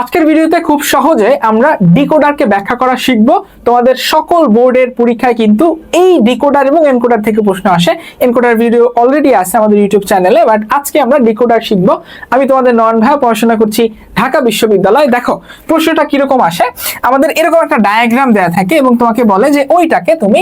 আজকের ভিডিওতে খুব সহজে আমরা ডিকোডারকে ব্যাখ্যা করা শিখব। তোমাদের সকল বোর্ডের পরীক্ষায় কিন্তু এই ডিকোডার এবং এনকোডার থেকে প্রশ্ন আসে। এনকোডার ভিডিও অলরেডি আছে আমাদের ইউটিউব চ্যানেলে বাট আজকে আমরা ডিকোডার শিখব। আমি তোমাদের নয়ন ভাই পড়াশোনা করছি ঢাকা বিশ্ববিদ্যালয়। দেখো, প্রশ্নটা কীরকম আসে? আমাদের এরকম একটা ডায়াগ্রাম দেওয়া থাকে এবং তোমাকে বলে যে ওইটাকে তুমি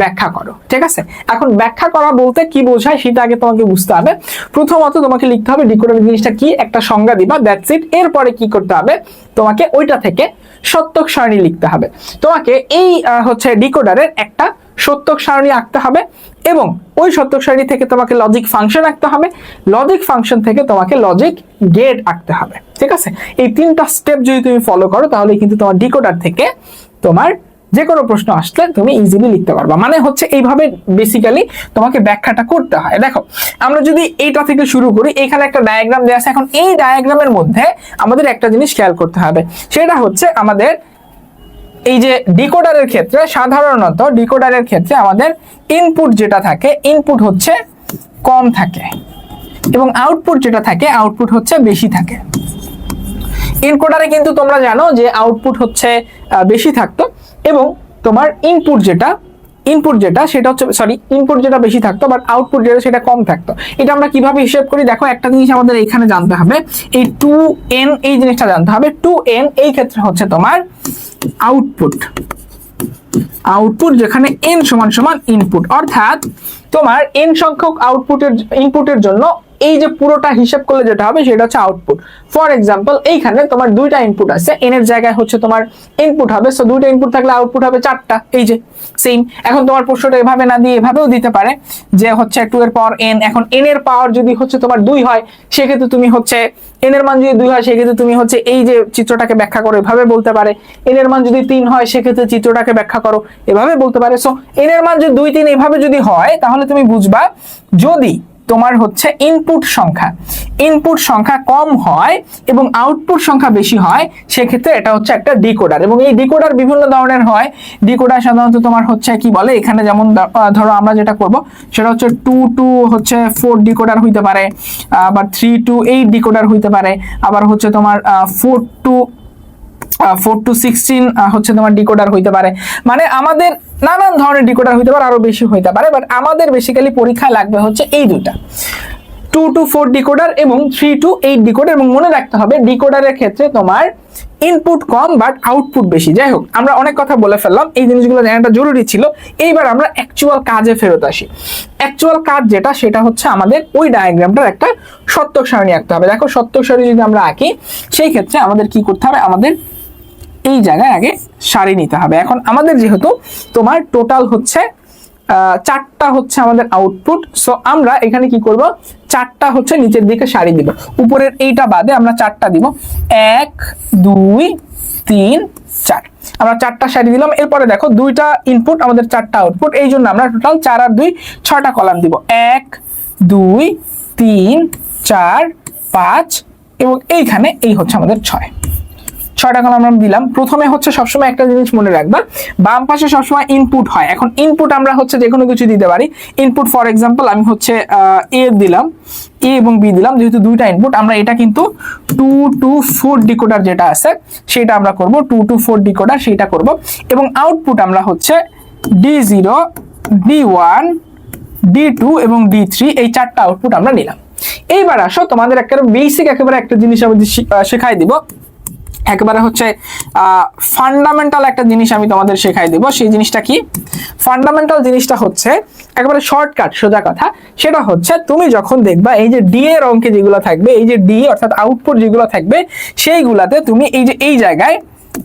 ব্যাখ্যা করো, ঠিক আছে? এখন ব্যাখ্যা করা বলতে কি বোঝায় সেটা আগে তোমাকে বুঝতে হবে। প্রথমত তোমাকে লিখতে হবে ডিকোডার জিনিসটা কি, একটা সংজ্ঞা দিবা দ্যাটস ইট এরপরে কি করতে হবে? তোমাকে ওইটা থেকে সত্যক সারণী লিখতে হবে। তোমাকে এই হচ্ছে ডিকোডারের একটা সত্যক সারণী আঁকতে হবে এবং ওই সত্যক সারণী থেকে তোমাকে লজিক ফাংশন আঁকতে হবে লজিক ফাংশন থেকে তোমাকে লজিক গেট আঁকতে হবে, ঠিক আছে? এই তিনটা স্টেপ যদি তুমি ফলো করো, তাহলে কিন্তু তোমার ডিকোডার থেকে তোমার যে কোনো প্রশ্ন আসলে তুমি ইজিলি লিখতে পারবা। মানে হচ্ছে এইভাবে বেসিক্যালি তোমাকে ব্যাখ্যাটা করতে হয়। দেখো, আমরা যদি এইটা থেকে শুরু করি, এখানে একটা ডায়াগ্রাম দেওয়া আছে। এখন এই ডায়াগ্রামের মধ্যে আমাদের একটা জিনিস খেয়াল করতে হবে। সেটা হচ্ছে আমাদের এই যে ডিকোডারের ক্ষেত্রে সাধারণত ডিকোডারের ক্ষেত্রে আমাদের ইনপুট যেটা থাকে ইনপুট হচ্ছে কম থাকে এবং আউটপুট যেটা থাকে আউটপুট হচ্ছে বেশি থাকে। ইনকোডারে কিন্তু তোমরা জানো যে আউটপুট হচ্ছে বেশি থাকতো। এবং তোমার ইনপুট যেটা ইনপুট যেটা সেটা হচ্ছে সরি ইনপুট যেটা বেশি থাকতো বাট আউটপুট যেটা সেটা কম থাকতো। এটা আমরা কীভাবে হিসেব করি? দেখো, একটা জিনিস আমাদের এখানে জানতে হবে। এই টু এন এই জিনিসটা জানতে হবে। টু এন এই ক্ষেত্রে হচ্ছে তোমার আউটপুট আউটপুট যেখানে এন সমান সমান ইনপুট অর্থাৎ তোমার এন সংখ্যক আউটপুটের ইনপুটের জন্য এই যে পুরোটা হিসাব করলে যেটা হবে সেটা হচ্ছে আউটপুট ফর এক্সাম্পল এইখানে তোমার দুইটা ইনপুট আছে এন এর জায়গায় হচ্ছে তোমার ইনপুট হবে সো দুইটা ইনপুট থাকলে আউটপুট হবে চারটা, এই যে সেম এখন তোমার প্রশ্নটা এভাবে না দিয়ে এভাবেও দিতে পারে যে হচ্ছে টু এর পাওয়ার এন এখন এন এর পাওয়ার যদি হচ্ছে তোমার দুই হয়, সেক্ষেত্রে তুমি হচ্ছে এন এর মান যদি দুই হয়, সেক্ষেত্রে তুমি হচ্ছে এই যে চিত্রটাকে ব্যাখ্যা করো, এভাবে বলতে পারে। এন এর মান যদি তিন হয়, সেক্ষেত্রে চিত্রটাকে ব্যাখ্যা করো, এভাবে বলতে পারে। সো এন এর মান যদি দুই, তিন এভাবে যদি হয়, তাহলে তুমি বুঝবা যদি তোমার হচ্ছে ইনপুট সংখ্যা। ইনপুট সংখ্যা কম হয় এবং আউটপুট সংখ্যা বেশি হয়, সেক্ষেত্রে এটা হচ্ছে একটা ডিকোডার এবং এই ডিকোডার বিভিন্ন ধরনের হয়। ডিকোডার সাধারণত তোমার হচ্ছে কি বলে? এখানে যেমন ধরো আমরা যেটা করব, সেটা হচ্ছে টু টু হচ্ছে ফোর ডিকোডার হইতে পারে, আবার থ্রি টু এইট ডিকোডার হইতে পারে, আবার হচ্ছে তোমার four two four two sixteen হচ্ছে তোমার ডিকোডার হইতে পারে। মানে আমাদের নানান ধরনের ডিকোডার হইতে পারে, আরও বেশি হইতে পারে বাট আমাদের বেসিক্যালি পরীক্ষায় লাগবে হচ্ছে এই দুটা টু টু ফোর ডিকোডার এবং থ্রি টু এইট ডিকোডার এবং মনে রাখতে হবে ডিকোডারের ক্ষেত্রে তোমার ইনপুট কম বাট আউটপুট বেশি। যাই হোক, আমরা অনেক কথা বলে ফেললাম, এই জিনিসগুলো জানাটা জরুরি ছিল। এইবার আমরা অ্যাকচুয়াল কাজে ফেরত আসি। অ্যাকচুয়াল কাজ যেটা, সেটা হচ্ছে আমাদের ওই ডায়াগ্রামটার একটা সত্যক সারণী আঁকতে হবে। দেখো, সত্যক সারণী যদি আমরা আঁকি, সেই ক্ষেত্রে আমাদের কি করতে হবে? আমাদের এই জায়গায় আগে সারি নিতে হবে। এখন আমাদের যেহেতু তোমার টোটাল হচ্ছে চারটা হচ্ছে আমাদের আউটপুট সো আমরা এখানে কি করব? চারটা হচ্ছে নিচের দিকে সারি দিব। উপরের এইটা বাদে আমরা চারটা দিব। এক, দুই, তিন, চার। আমরা চারটা সারি দিলাম। এরপরে দেখো দুইটা ইনপুট আমাদের চারটা আউটপুট এই জন্য আমরা টোটাল চার আর দুই ছটা কলাম দিব। এক, দুই, তিন, চার, পাঁচ এবং এইখানে এই হচ্ছে আমাদের ছয়। ছয়টা কলাম আমরা দিলাম। প্রথমে হচ্ছে সবসময় একটা জিনিস মনে রাখবা, বাম পাশে সবসময় ইনপুট হয়। এখন ইনপুট আমরা হচ্ছে যে কোনো কিছু দিতে পারি। ইনপুট ফর এক্সাম্পল আমি হচ্ছে এ দিলাম। এ এবং বি দিলাম, যেহেতু দুইটা ইনপুট আমরা এটা কিন্তু টু টু ফোর ডিকোডার যেটা আছে, সেটা আমরা করব। টু টু ফোর ডিকোডার সেটা করব। এবং আউটপুট আমরা হচ্ছে D zero D one D two এবং ডি থ্রি এই চারটা আউটপুট আমরা নিলাম। এইবার আসো, তোমাদের একেবারে বেসিক একেবারে একটা জিনিস আমি শেখাই দিব। একেবারে হচ্ছে ফান্ডামেন্টাল একটা জিনিস আমি তোমাদের শেখাই দেবো। সেই জিনিসটা কি? ফান্ডামেন্টাল জিনিসটা হচ্ছে, একেবারে শর্টকাট সোজা কথা। সেটা হচ্ছে, তুমি যখন দেখবা এই যে ডি এর অঙ্কে যেগুলো থাকবে, এই যে ডি অর্থাৎ আউটপুট যেগুলো থাকবে, সেইগুলাতে তুমি এই যে এই জায়গায়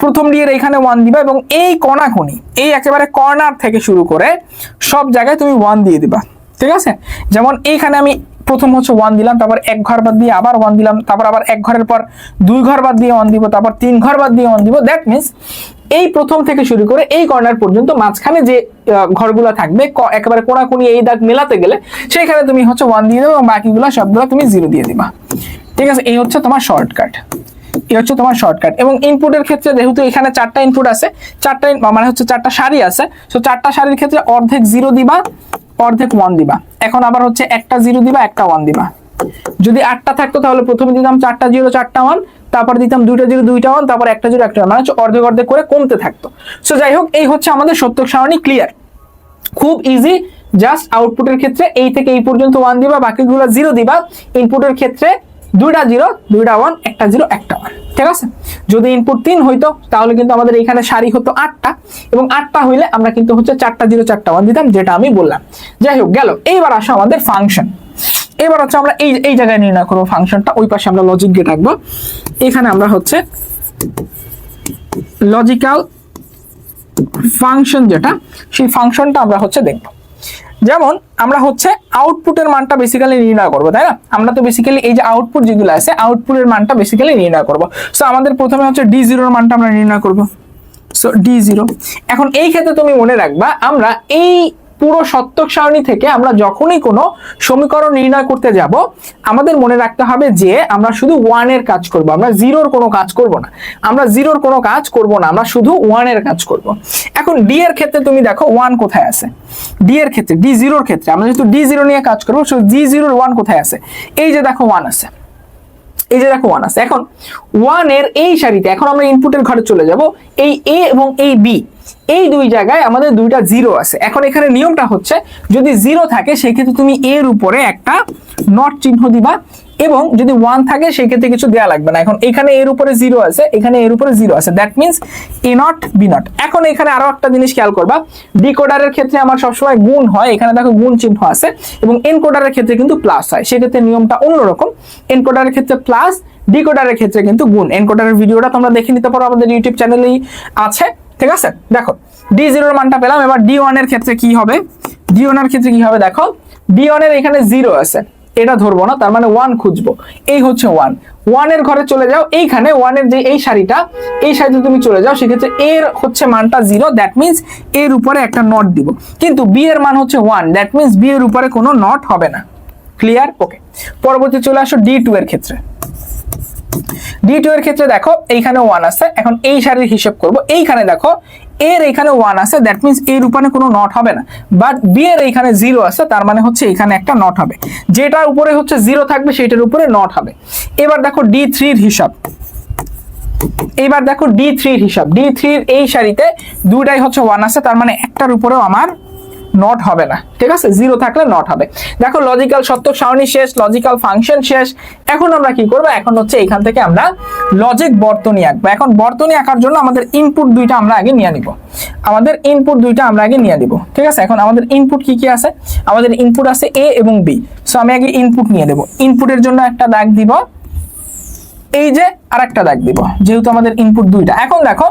প্রথম ডি এর এখানে ওয়ান দিবা এবং এই কোনাকুনি এই একেবারে কর্নার থেকে শুরু করে সব জায়গায় তুমি ওয়ান দিয়ে দিবা। ঠিক আছে? যেমন এইখানে আমি প্রথম হচ্ছে ওয়ান দিলাম, তারপর এক ঘর বাদ দিয়ে আবার ওয়ান দিলাম, তারপর আবার এক ঘরের পর দুই ঘর বাদ দিয়ে ওয়ান দিব, তারপর তিন ঘর বাদ দিয়ে ওয়ান দিব। দ্যাট মিনস এই প্রথম থেকে শুরু করে এই কর্নার পর্যন্ত মাঝখানে যে ঘরগুলো থাকবে একেবারে কোনাকুনি এই দাগ মেলাতে গেলে সেখানে তুমি হচ্ছে ওয়ান দিয়ে দেবে এবং বাকিগুলো সবগুলো তুমি জিরো দিয়ে দিবা। ঠিক আছে? এই হচ্ছে তোমার শর্টকাট এই হচ্ছে তোমার শর্টকাট এবং ইনপুটের ক্ষেত্রে যেহেতু এখানে চারটা ইনপুট আছে, চারটা মানে হচ্ছে চারটা সারি আছে তো চারটা সারির ক্ষেত্রে অর্ধেক জিরো দিবা অর্ধেক ওয়ান দিবা। এখন আবার হচ্ছে একটা জিরো দিবা, একটা ওয়ান দিবা। যদি আটটা থাকতো তাহলে প্রথমে দিতাম চারটা জিরো চারটা ওয়ান তারপর দিতাম দুইটা জিরো দুইটা ওয়ান তারপর একটা জিরো একটা মানে হচ্ছে অর্ধেক অর্ধেক করে কমতে থাকতো। সো যাই হোক, এই হচ্ছে আমাদের সত্যক সারণী ক্লিয়ার খুব ইজি জাস্ট আউটপুটের ক্ষেত্রে এই থেকে এই পর্যন্ত ওয়ান দিবা, বাকিগুলো জিরো দিবা। ইনপুটের ক্ষেত্রে দুইটা জিরো, দুইটা ওয়ান একটা জিরো, একটা ওয়ান ঠিক আছে? যদি ইনপুট তিন হইতো, তাহলে কিন্তু আমাদের এখানে সারি হতো আটটা। এবং আটটা হইলে আমরা কিন্তু হচ্ছে চারটা জিরো, চারটা ওয়ান দিতাম, যেটা আমি বললাম। যাই হোক, গেল। এইবার আসো আমাদের ফাংশন এবার হচ্ছে আমরা এই এই জায়গায় নির্ণয় করব ফাংশনটা ওই পাশে আমরা লজিক গেট রাখব এখানে আমরা হচ্ছে লজিক্যাল ফাংশন যেটা, সেই ফাংশনটা আমরা হচ্ছে দেখব। যেমন আমরা হচ্ছে আউটপুটের মানটা বেসিক্যালি নির্ণয় করব, তাই না? আমরা তো বেসিক্যালি এই যে আউটপুট যেগুলো আছে আউটপুটের মানটা বেসিক্যালি নির্ণয় করব। সো আমাদের প্রথমে হচ্ছে ডি জিরোর মানটা আমরা নির্ণয় করব। সো ডি জিরো এখন এই ক্ষেত্রে তুমি মনে রাখবা, আমরা এই পুরো সত্যক সারণী থেকে আমরা যখনই কোনো সমীকরণ নির্ণয় করতে যাব, আমাদের মনে রাখতে হবে যে আমরা শুধু ওয়ানের কাজ করব, আমরা জিরোর কোনো কাজ করব না। আমরা জিরোর কোনো কাজ করব না, আমরা শুধু ওয়ানের কাজ করব। এখন ডি এর ক্ষেত্রে তুমি দেখো ওয়ান কোথায় আছে? ডি এর ক্ষেত্রে ডি জিরোর ক্ষেত্রে, আমরা যেহেতু ডি জিরো নিয়ে কাজ করব সো ডি জিরোর ওয়ান কোথায় আছে? এই যে দেখো ওয়ান আছে। এই যে দেখো ওয়ান আছে। এখন ওয়ানের এই সারিতে, এখন আমরা ইনপুটের ঘরে চলে যাব, এই এ এবং এই বি এই দুই জায়গায় আমাদের দুইটা জিরো আছে। এখন এখানে নিয়মটা হচ্ছে, যদি জিরো থাকে, সেক্ষেত্রে তুমি এর উপরে একটা নট চিহ্ন দিবা এবং যদি ওয়ান থাকে, সেক্ষেত্রে কিছু দেওয়া লাগবে না। এখন এখানে এর উপরে জিরো আছে, এখানে এর উপরে জিরো আছে। That means A not B not এখন এখানে আরও একটা জিনিস খেয়াল করবা ডিকোডারের ক্ষেত্রে আমার সবসময় গুণ হয়, এখানে দেখো গুণ চিহ্ন আছে এবং এনকোডারের ক্ষেত্রে কিন্তু প্লাস হয়। সেক্ষেত্রে নিয়মটা অন্যরকম। এনকোডারের ক্ষেত্রে প্লাস ডিকোডারের ক্ষেত্রে কিন্তু গুণ। এনকোডারের ভিডিওটা তোমরা দেখে নিতে পারো আমাদের ইউটিউব চ্যানেলেই আছে। ঠিক আছে? দেখো ডি জিরোর মানটা পেলাম, এবার ডি ওয়ানের ক্ষেত্রে কি হবে? ডি ওয়ানের ক্ষেত্রে কি হবে? দেখো ডি ওয়ানের এখানে জিরো আছে। এটা ধরবো না, তার মানে ওয়ান খুঁজবো। এই হচ্ছে ওয়ান ওয়ানের ঘরে চলে যাও, এইখানে ওয়ানের যে এই শাড়িটা এই শাড়িতে তুমি চলে যাও, সেক্ষেত্রে এর হচ্ছে মানটা জিরো দ্যাট মিনস এর উপরে একটা নট দিব। কিন্তু বি এর মান হচ্ছে ওয়ান দ্যাট মিনস বি এর উপরে কোনো নট হবে না। ক্লিয়ার ওকে পরবর্তী চলে আসো ডি টু এর ক্ষেত্রে। ডি টু এর ক্ষেত্রে দেখো, এইখানে ওয়ান আছে। এখন এই সারির হিসেব করব। এইখানে দেখো এর এখানে ওয়ান আছে দ্যাট মিনস এর উপরে কোনো নট হবে না। বাট বি এর এখানে জিরো আছে, তার মানে হচ্ছে এখানে একটা নট হবে। যেটার উপরে হচ্ছে জিরো থাকবে সেটার উপরে নট হবে। এবার দেখো ডি থ্রির হিসাব। এবার দেখো ডি থ্রির হিসাব। ডি থ্রির এই সারিতে দুইটাই হচ্ছে ওয়ান আছে, তার মানে একটার উপরেও আমার নট হবে না, ঠিক আছে? জিরো থাকলে নট হবে। দেখো লজিক্যাল সত্য, সারণী শেষ লজিক্যাল ফাংশন শেষ। এখন আমরা কি করব? এখন হচ্ছে এখান থেকে আমরা লজিক বর্তনী আঁকবো। এখন বর্তনী আঁকার জন্য আমাদের ইনপুট দুইটা আমরা আগে নিয়ে নিব। আমাদের ইনপুট দুইটা আমরা আগে নিয়ে নিব, ঠিক আছে? এখন আমাদের ইনপুট কি কি আছে? আমাদের ইনপুট আছে এ এবং বি সো আমি আগে ইনপুট নিয়ে দেব ইনপুটের জন্য একটা দাগ দিব। এই যে আরেকটা দাগ দিব, যেহেতু আমাদের ইনপুট দুইটা। এখন দেখো,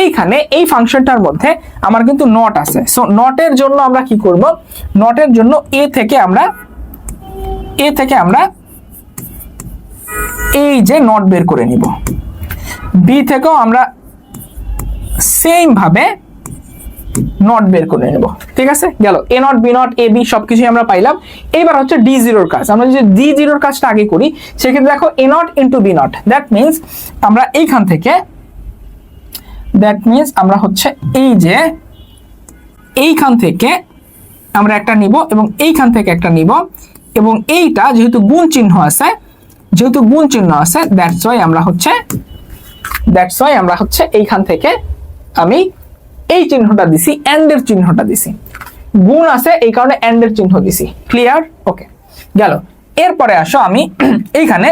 এইখানে এই ফাংশনটার মধ্যে আমার কিন্তু নট আছে। সো নটের জন্য আমরা কি করব? নটের জন্য এ থেকে আমরা এ থেকে আমরা এই যে নট বের করে নিব। বি থেকেও আমরা সেম ভাবে নট বের করে নেব। ঠিক আছে? গেল। A not B not A B সবকিছুই আমরা পাইলাম। এবার হচ্ছে ডি জিরোর কাজ। আমরা যদি ডি জিরোর কাজটা আগে করি, সেক্ষেত্রে দেখো A not into B not that means আমরা এইখান থেকে দ্যাট মিনস আমরা হচ্ছে এই যে, এইখান থেকে আমরা একটা নিব এবং এইখান থেকে একটা নিব এবং এইটা যেহেতু গুণ চিহ্ন আছে, যেহেতু গুণ চিহ্ন আছে দ্যাটস ওয়াই আমরা হচ্ছে দ্যাটস ওয়াই আমরা হচ্ছে এইখান থেকে আমি এই চিহ্নটা দিছি এন্ড এর চিহ্নটা দিছি। গুণ আছে, এই কারণে এন্ড এর চিহ্ন দিছি। ক্লিয়ার ওকে গেল। এরপরে আসো আমি এইখানে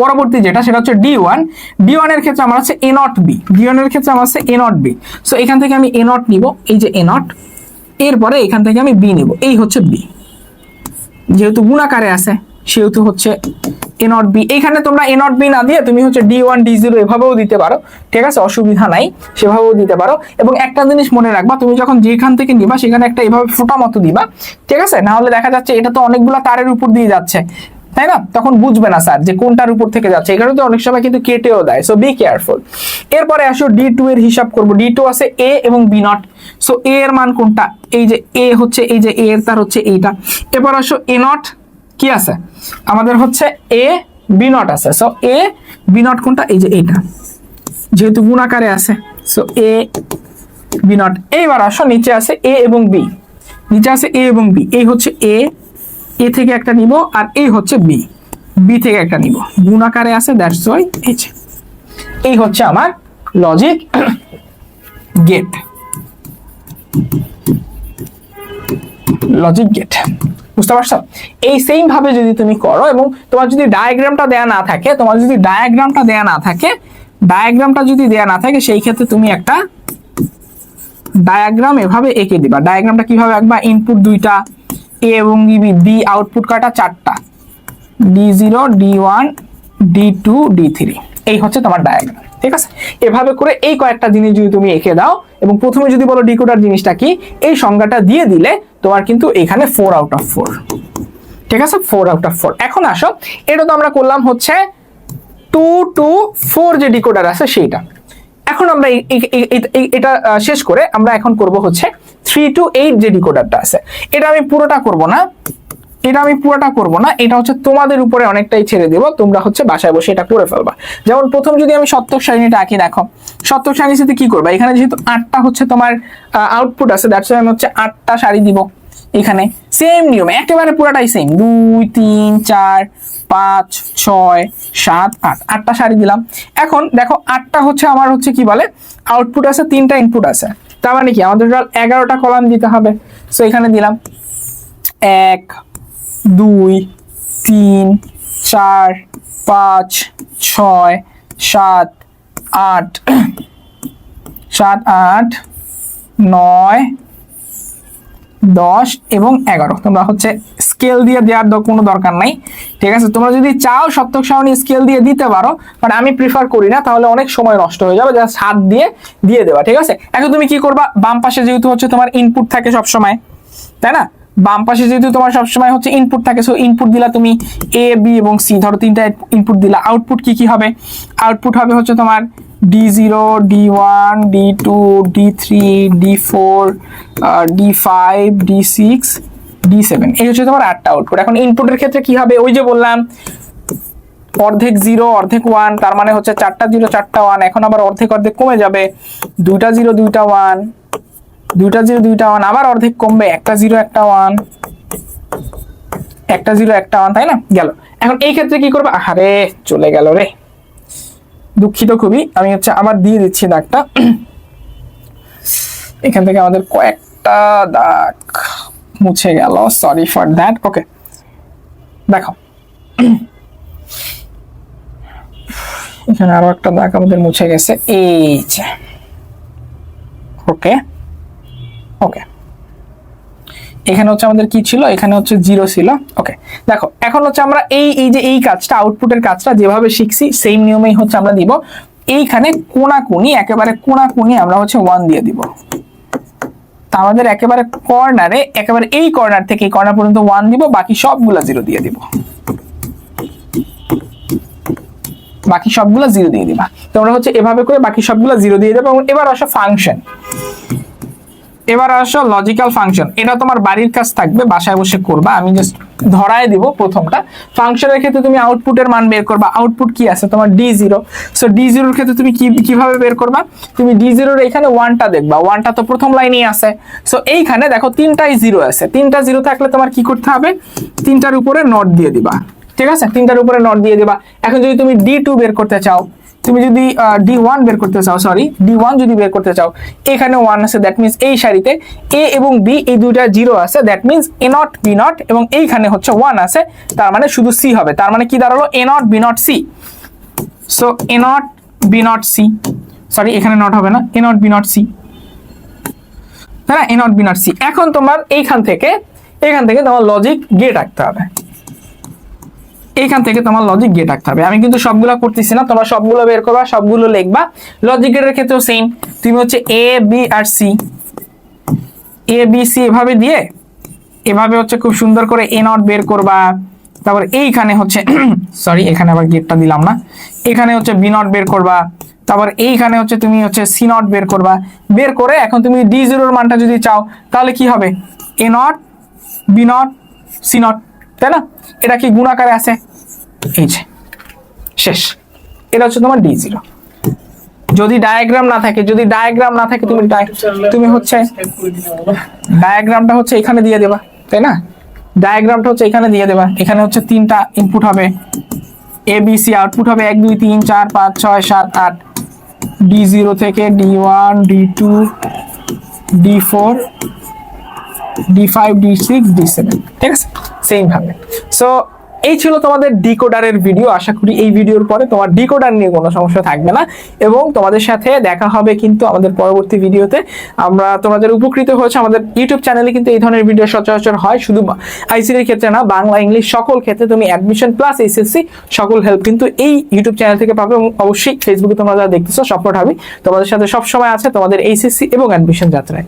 পরবর্তী যেটা, সেটা হচ্ছে ডি ওয়ান ডি ওয়ানের ক্ষেত্রে আমার হচ্ছে এ নট বি ডি ওয়ানের ক্ষেত্রে আমার হচ্ছে এ নট বি সো এখান থেকে আমি এ নট নিব, এই যে এ নট এরপরে এখান থেকে আমি বি নিব, এই হচ্ছে বি যেহেতু গুণাকারে আছে সেহেতু হচ্ছে এ নট বি এখানে তোমরা এ নট বি না দিয়ে তুমি হচ্ছে ডি ওয়ান ডি জিরো এভাবেও দিতে পারো, ঠিক আছে? অসুবিধা নাই, সেভাবেও দিতে পারো। এবং একটা জিনিস মনে রাখবা, তুমি যখন যেখান থেকে নিবা, সেখানে একটা এভাবে ফোটা মতো দিবা, ঠিক আছে? না হলে দেখা যাচ্ছে এটা তো অনেকগুলো তারের উপর দিয়ে যাচ্ছে, তাই না? তখন বুঝবে না স্যার যে কোনটার উপর থেকে যাচ্ছে। এখানে তো অনেক সময় কিন্তু কেটেও দেয় সো বি কেয়ারফুল এরপরে আসো ডি টু এর হিসাব করব। ডি টু আছে এ এবং বি নট সো এ এর মান কোনটা? এই যে এ হচ্ছে, এই যে এ এর তার হচ্ছে এইটা। এরপর আসো এ নট কি আছে? আমাদের হচ্ছে এ বি নট আছে। সো এ বি নট কোনটা? এই যে এইটা। যেহেতু গুণাকারে আছে। সো এ বি নট এইবার আসো, নিচে আছে এ এবং বি নিচে আছে এ এবং বি এই হচ্ছে এ এ থেকে একটা নিব, আর এই হচ্ছে বি বি থেকে একটা নিব। গুণাকারে আছে দ্যাটস ওয়াই এই এই হচ্ছে আমার লজিক গেট লজিক গেট বুঝতে পারছ? এই সেম ভাবে যদি তুমি করো এবং তোমার যদি ডায়াগ্রামটা দেয়া না থাকে, তোমার যদি ডায়াগ্রামটা দেয়া না থাকে ডায়াগ্রামটা যদি দেয়া না থাকে, সেই ক্ষেত্রে তুমি একটা ডায়াগ্রাম এভাবে এঁকে দিবা। ডায়াগ্রামটা কীভাবে আঁকবা? ইনপুট দুইটা এ এবং বি বি আউটপুট কাটা চারটা। D zero D one D two D three এই হচ্ছে তোমার ডায়াগ্রাম ঠিক আছে? এভাবে করে এই কয়েকটা জিনিস যদি তুমি এঁকে দাও, এবং প্রথমে যদি বলো ডিকোডার জিনিসটা কি, এই সংজ্ঞাটা দিয়ে দিলে তোমার কিন্তু এখানে ফোর আউট অফ ফোর ঠিক আছে? ফোর আউট অফ ফোর এখন আসো, এটা তো আমরা করলাম হচ্ছে টু টু ফোর যে ডিকোডার আছে সেইটা। এখন আমরা এটা শেষ করে আমরা এখন করব হচ্ছে থ্রি টু এইট যে ডিকোডারটা আছে। এটা আমি পুরোটা করব না। এটা আমি পুরোটা করব না, এটা হচ্ছে তোমাদের উপরে অনেকটাই ছেড়ে দেবো, তোমরা হচ্ছে বাসায় বসে এটা করে ফেলবা। যেমন প্রথম যদি আমি সত্তর সারণীটা আঁকি, দেখো সত্তর সারণীর সাথে কি করবা? এখানে যেহেতু আটটা হচ্ছে তোমার আউটপুট আছে দ্যাটস আমি হচ্ছে আটটা শাড়ি দিব এখানে। সেম নিয়মে, একেবারে পুরাটাই সেম দুই, তিন, চার, পাঁচ, ছয়, সাত, আট, আটটা শাড়ি দিলাম। এখন দেখো, আটটা হচ্ছে আমার হচ্ছে কি বলে? আউটপুট আছে, তিনটা ইনপুট আছে। তার মানে কি? আমাদের এগারোটা কলাম দিতে হবে। সো এখানে দিলাম এক দুই, তিন, চার, পাঁচ, ছয়, সাত, আট। সাত, আট, নয়, দশ এবং এগারো। তোমরা হচ্ছে স্কেল দিয়ে দেওয়ার কোনো দরকার নাই। ঠিক আছে? তোমরা যদি চাও সপ্তক সারণী স্কেল দিয়ে দিতে পারো বাট আমি প্রিফার করি না, তাহলে অনেক সময় নষ্ট হয়ে যাবে। জাস্ট হাত দিয়ে দিয়ে দেওয়া ঠিক আছে? এখন তুমি কি করবা? বাম পাশে যেহেতু হচ্ছে তোমার ইনপুট থাকে সব সময় তাই না? বাম পাশে যেহেতু তোমার সবসময় হচ্ছে ইনপুট থাকে সো ইনপুট দিলা তুমি এ বি এবং সি ধরো তিনটা ইনপুট দিলা। আউটপুট কি কি হবে? আউটপুট হবে হচ্ছে তোমার D zero D one D two D three D four D five D six D seven এই হচ্ছে তোমার আটটা আউটপুট এখন ইনপুটের ক্ষেত্রে কি হবে? ওই যে বললাম, অর্ধেক জিরো অর্ধেক ওয়ান তার মানে হচ্ছে চারটা জিরো চারটা ওয়ান এখন আবার অর্ধেক অর্ধেক কমে যাবে। দুইটা জিরো দুইটা ওয়ান দুইটা জিরো দুইটা ওয়ান আবার অর্ধেক কমবে, একটা জিরো, একটা ওয়ান একটা জিরো, একটা ওয়ান তাই না? গেল। এখন এই ক্ষেত্রে কি করবে? আরে চলে গেল রে। দুঃখিত খুবই, আমি হচ্ছে আবার দিয়ে দিচ্ছি দাগটা। এখান থেকে আমাদের কয়েকটা দাগ মুছে গেল। সরি ফর দ্যাট ওকে দেখো। এখানে আরও একটা দাগ আমাদের মুছে গেছে। এই যে। ওকে ওকে এখানে হচ্ছে আমাদের কি ছিল? এখানে হচ্ছে জিরো ছিল। ওকে দেখো, এখন হচ্ছে আমরা এই এই যে এই কাজটা আউটপুটের কাজটা যেভাবে শিখছি সেম নিয়মেই হচ্ছে আমরা দিব। এইখানে কোনাকুনি, একেবারে কোনাকুনি আমরা হচ্ছে ওয়ান দিয়ে দিব। তা আমাদের একেবারে কর্নারে একেবারে এই কর্নার থেকে এই কর্নার পর্যন্ত ওয়ান দিব, বাকি সবগুলো জিরো দিয়ে দিব। বাকি সবগুলো জিরো দিয়ে দিবা। তোমরা হচ্ছে এভাবে করে বাকি সবগুলো জিরো দিয়ে দেবো এবং এবার আসো ফাংশন এবার আসো লজিক্যাল ফাংশন এটা তোমার বাড়ির কাজ থাকবে, বাসায় বসে করবা। আমি জাস্ট ধরায় দিব প্রথমটা। ফাংশনের ক্ষেত্রে তুমি আউটপুটের মান বের করবা। আউটপুট কি আছে? তোমার ডি জিরো সো ডি জিরোর ক্ষেত্রে তুমি কি কীভাবে বের করবা? তুমি ডি জিরোর এখানে ওয়ানটা দেখবা। ওয়ানটা তো প্রথম লাইনেই আছে। সো এইখানে দেখো তিনটাই জিরো আছে। তিনটা জিরো থাকলে তোমার কি করতে হবে? তিনটার উপরে নট দিয়ে দিবা। ঠিক আছে? তিনটার উপরে নট দিয়ে দিবা। এখন যদি তুমি ডি টু বের করতে চাও তুমি যদি ডি ওয়ান বের করতে চাও সরি ডি ওয়ান যদি বের করতে চাও, এখানে ওয়ান আছে দ্যাট মিনস এই সারিতে এ এবং বি এই দুইটা জিরো আছে that means A not B not এবং এইখানে হচ্ছে ওয়ান আছে, তার মানে শুধু সি হবে, তার মানে কি দাঁড়াল? A not B not C so A not B not C sorry এখানে নট হবে না A not B not C হ্যাঁ A not B not C এখন তোমার এইখান থেকে, এখান থেকে তোমার লজিক গেট রাখতে হবে। এইখান থেকে তোমার লজিক গেট রাখতে হবে। আমি কিন্তু সবগুলো করতেছি না, তোমরা সবগুলো বের করবা, সবগুলো লিখবা। লজিক গেটের ক্ষেত্রেও সেম তুমি হচ্ছে এ বি আর সি এ বি সি এভাবে দিয়ে, এভাবে হচ্ছে খুব সুন্দর করে এ নট বের করবা। তারপর এইখানে হচ্ছে সরি এখানে আবার গেটটা দিলাম না। এখানে হচ্ছে বি নট বের করবা। তারপর এইখানে হচ্ছে তুমি হচ্ছে সি নট বের করবা। বের করে এখন তুমি ডি জিরোর মানটা যদি চাও, তাহলে কি হবে? A not B not C not তাই না? এটা কি গুণাকারে আছে? এই যে শেষ। এটা হচ্ছে তোমার ডি জিরো যদি ডায়াগ্রাম না থাকে যদি ডায়াগ্রাম না থাকে তুমি তুমি হচ্ছে ডায়াগ্রামটা হচ্ছে এখানে দিয়ে দেবা তাই না? ডায়াগ্রামটা হচ্ছে এখানে দিয়ে দেবা। এখানে হচ্ছে তিনটা ইনপুট হবে। এ বি সি আউটপুট হবে এক দুই তিন চার পাঁচ ছয় সাত আট। ডি জিরো থেকে D one D two D four D five D six D seven ঠিক আছে? সেম ভাবে। সো এই ছিল তোমাদের ডিকোডারের ভিডিও আশা করি এই ভিডিওর পরে তোমার ডিকোডার নিয়ে কোনো সমস্যা থাকবে না। এবং তোমাদের সাথে দেখা হবে কিন্তু আমাদের পরবর্তী ভিডিওতে আমরা তোমাদের উপকৃত হয়েছে আমাদের ইউটিউব চ্যানেলে কিন্তু এই ধরনের ভিডিও সচরাচর হয়। শুধু আইসিডির ক্ষেত্রে না, বাংলা, ইংলিশ সকল ক্ষেত্রে তুমি অ্যাডমিশন প্লাস এসএসসি সকল হেল্প কিন্তু এই ইউটিউব চ্যানেল থেকে পাবে। এবং অবশ্যই ফেসবুকে তোমরা যারা দেখতেছো সাপোর্ট হবে তোমাদের সাথে সবসময় আছে তোমাদের এইচএসসি এবং অ্যাডমিশন যাত্রায়।